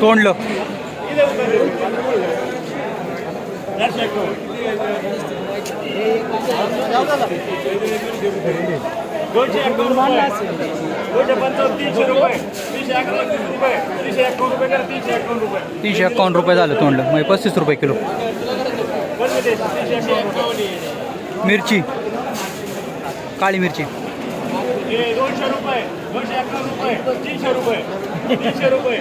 तोंडलं. दोनशे तीनशे रुपये. झालं तोंडलं. म्हणजे पस्तीस रुपये किलो. मिरची. काळी मिरची. हे दोनशे रुपये दोनशे एकावन्न रुपये तीनशे रुपये तीनशे रुपये.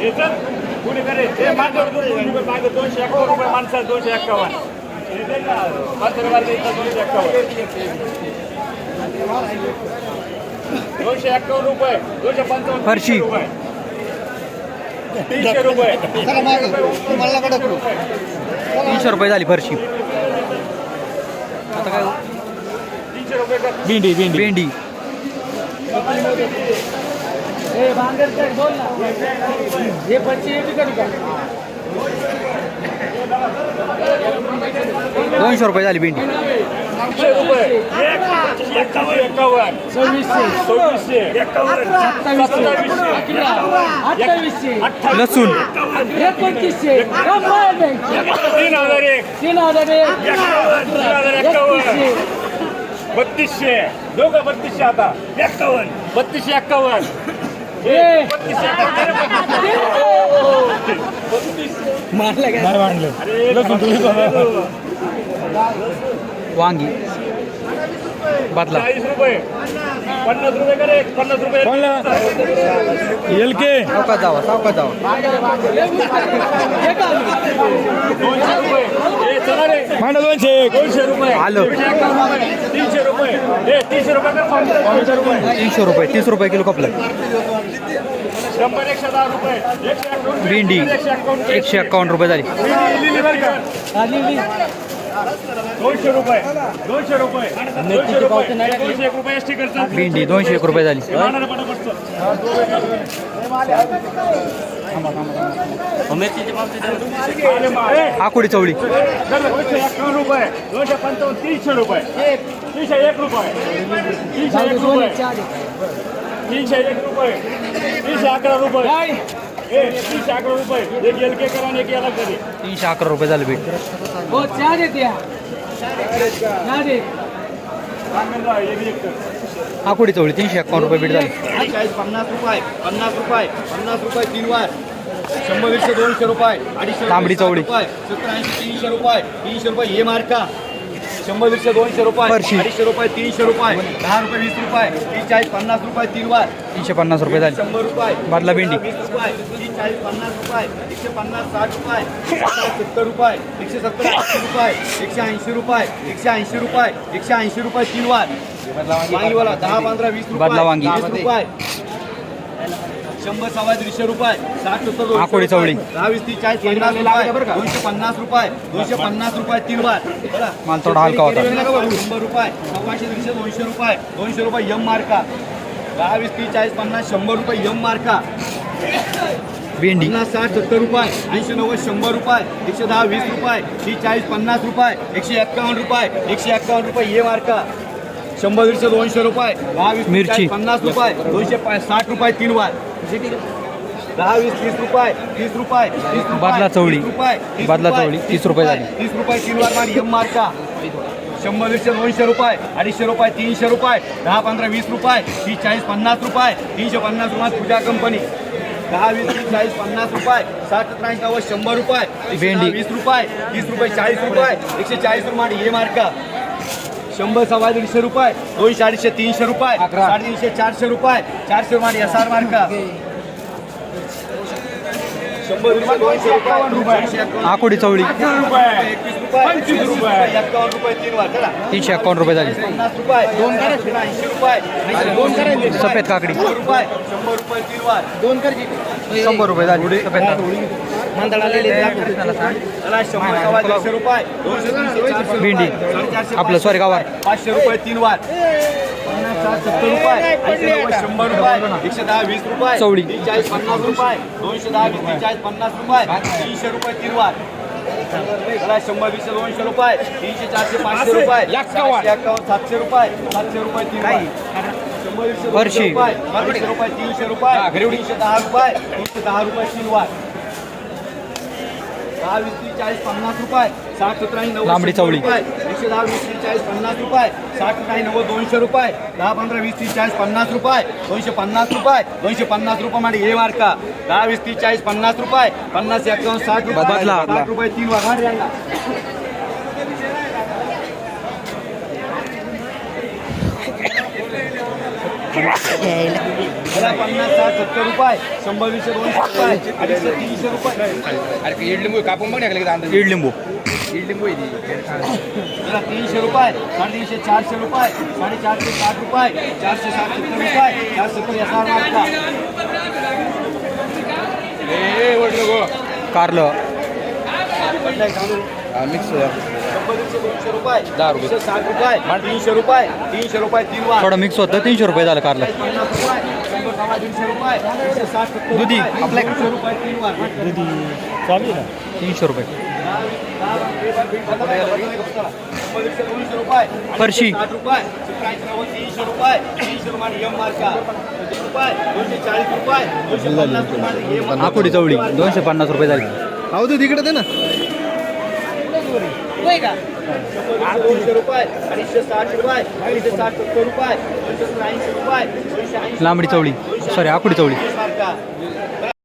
हे चल कुणी करे हे मागं दोनशे रुपये मागं दोनशे एकावन्न रुपये माणसाला दोनशे एक्कावन्न हे दोनशे एक्कावन्न दोनशे एक्कावन्न रुपये दोनशे पंचावन्न. रुपये. तीनशे रुपये. तीनशे रुपये झाली फरशी. आता काय? तीनशे रुपये कर. भेंडी भेंडी. भेंडी. दोनशे रुपये झाली भेंडी. तीनशे रुपये. एक, एक्कावन्न एक्कावन्न सव्वीसशे सव्वीसशे. एक्कावन्न सत्तावीसशे अठ्ठावीसशे अठ्ठावीस लसूण एकोणतीसशे तीन हजार एक तीन हजार एक तीन हजार एक्कावन्न बत्तीसशे. दोघं बत्तीसशे आता एक्कावन्न बत्तीसशे एक्कावन्न बत्तीसशे एक्कावन्न वांगी बदला चाळीस रुपये पन्नास रुपये करे पन्नास रुपये सावकाश जावा सावकाश जावा. दोनशे रुपये हे चला रे दोनशे आलं. तीनशे रुपये. तीनशे रुपये हे तीनशे रुपये कर तीनशे रुपये. तीनशे रुपये तीस रुपये किलो कपलं भेंडी एकशे अकावन्न रुपये झाली? दोनशे रुपये दोनशे रुपये दोनशे रुपये. दोनशे एक रुपये एसटी करतात भेंडी दोनशे एक रुपये झाली. आकुडी चवळी? दोनशे एक्कावन्न रुपये दोनशे पंचावन्न तीनशे रुपये. तीनशे एक रुपये तीनशे एक रुपये तीनशे एक रुपये तीनशे अकरा रुपये. तीनशे अकरा रुपये. एक एल के करा आणि एक याला करे. तीनशे अकरा रुपये झाले भेट. हो चार आहेत या. चार आहेत. सांगायला एक एक कर आकुडी चवळी तीनशे एक्कावन्न रुपये भेट झाली. चाळीस पन्नास रुपये पन्नास रुपये पन्नास रुपये तीन वार. शंभर वीसशे दोनशे रुपये अडीचशे तांबडी चवळी. रुपये सत्तर ऐंशी तीनशे रुपये तीनशे रुपये हे मार्का शंभर वीसशे दोनशे रुपये फरशी. अडीचशे रुपये तीनशे रुपये दहा रुपये वीस रुपये तीस चाळीस पन्नास रुपये तीन वार तीनशे पन्नास रुपये झाली शंभर रुपये बादला भेंडी. वीस रुपये तीस चाळीस पन्नास रुपये एकशे पन्नास साठ रुपये साठ सत्तर रुपये एकशे सत्तर ऐंशी रुपये एकशे ऐंशी रुपये एकशे ऐंशी रुपये एकशे ऐंशी रुपये तीन वार वांगीवाला दहा पंधरा वीस रुपये बादला वांगी. वीस रुपये शंभर सव्वा दीडशे रुपये साठ आकोडी चवळी. रुपये. दहा वीस तीस चाळीस पन्नास रुपये दोनशे पन्नास रुपये दोनशे पन्नास रुपये तीन बरं. माल थोडा हलका होता. शंभर रुपये सव्वाशे दीडशे दोनशे रुपये दोनशे रुपये यम मार्का दहा वीस तीस चाळीस पन्नास शंभर रुपये यम मार्का भेंडी पन्नास साठ सत्तर रुपये ऐंशी नव्वद शंभर रुपये एकशे दहा वीस रुपये तीस चाळीस पन्नास रुपये एकशे एक्कावन्न रुपये एकशे एक्कावन्न रुपये ये मार्का शंभर दीडशे दोनशे रुपये दहा वीस मिरची. पन्नास रुपये दोनशे साठ रुपये तीन वार दहा वीस तीस रुपये तीस रुपये तीस बादला चवळी. रुपये बादला चवळी, तीस रुपये झाली. तीस रुपये तीन वार मार यम मार्का शंभर दीडशे दोनशे रुपये अडीचशे रुपये तीनशे रुपये दहा पंधरा वीस रुपये तीस चाळीस पन्नास रुपये तीनशे पन्नास रुपये पूजा कंपनी दहा वीस तीस चाळीस पन्नास रुपये साठ सतरा ऐंशी नव्वद शंभर रुपये वीस रुपये तीस रुपये चाळीस रुपये एकशे चाळीस रुपये हे मार्का शंभर सव्वा दीडशे रुपये दोनशे अडीचशे तीनशे रुपये साडेतीनशे चारशे रुपये चारशे रुपये एस आर मार्का एकावन्न एकावन्न. आकुडी चवळी. तीनशे एक्कावन्न रुपये झाली. सफेद काकडी. शंभर रुपये झाली. सफेद. भेंडी. आपलं सॉरी गावार पाचशे रुपये तीन वार. सत्तर रुपये. शंभर रुपये. एकशे दहा वीस रुपये. चवळी. चाळीस पन्नास रुपये. दोनशे दहा वीस चाळीस पन्नास रुपये. तीनशे रुपये तीन वार. शंभर वीसशे दोनशे रुपये. तीनशे चारशे पाचशे रुपये. सहाशे एक्कावन्न सातशे रुपये. सातशे रुपये तीन वार. शंभर वीसशे रुपये. तीनशे रुपये तीनशे दहा रुपये. तीनशे दहा रुपये तीन वार. दहा वीस तीस चाळीस पन्नास रुपये. साठ सतरा नव्वद लांबडी चवळी. रुपये. एकशे दहा वीस तीस चाळीस पन्नास रुपये. साठ काही नव्वद दोनशे रुपये. दहा पंधरा वीस तीस चाळीस पन्नास रुपये. दोनशे पन्नास रुपये. दोनशे पन्नास रुपये मध्ये हे मार का दहा वीस तीस चाळीस पन्नास रुपये. पन्नास एकावन्न साठ रुपये. साठ रुपये तीन वार यांना. त्याला पन्नास साठ सत्तर रुपये शंभर वीसशे दोनशे रुपये अडीचशे तीनशे रुपये. अरे इडलिंबू कापून बघ ना अंदाज इडलिंबू. इडलिंबू आहे ती. त्याला तीनशे रुपये साडेतीनशे चारशे रुपये साडेचारशे साठ रुपये चारशे साठ सत्तर रुपये चारशे सत्तर या साठ मागता कारलं. मिक्स रुपये दहा रुपये. साठ रुपये. तीनशे रुपये तीनशे रुपये तीन थोडं मिक्स होतं तीनशे रुपये झालं कारलं. दुधी. रुपये, आपल्या- तीनशे रुपये तीन वार तीनशे रुपये. फरशी. आकुडी चवळी दोनशे पन्नास रुपये झाली. अहो तू तिकडे दे ना. दोनशे रुपये अडीचशे साठ रुपये अडीचशे साठ सत्तर रुपये. लांबडी चवळी. सॉरी आकुडी चवळी.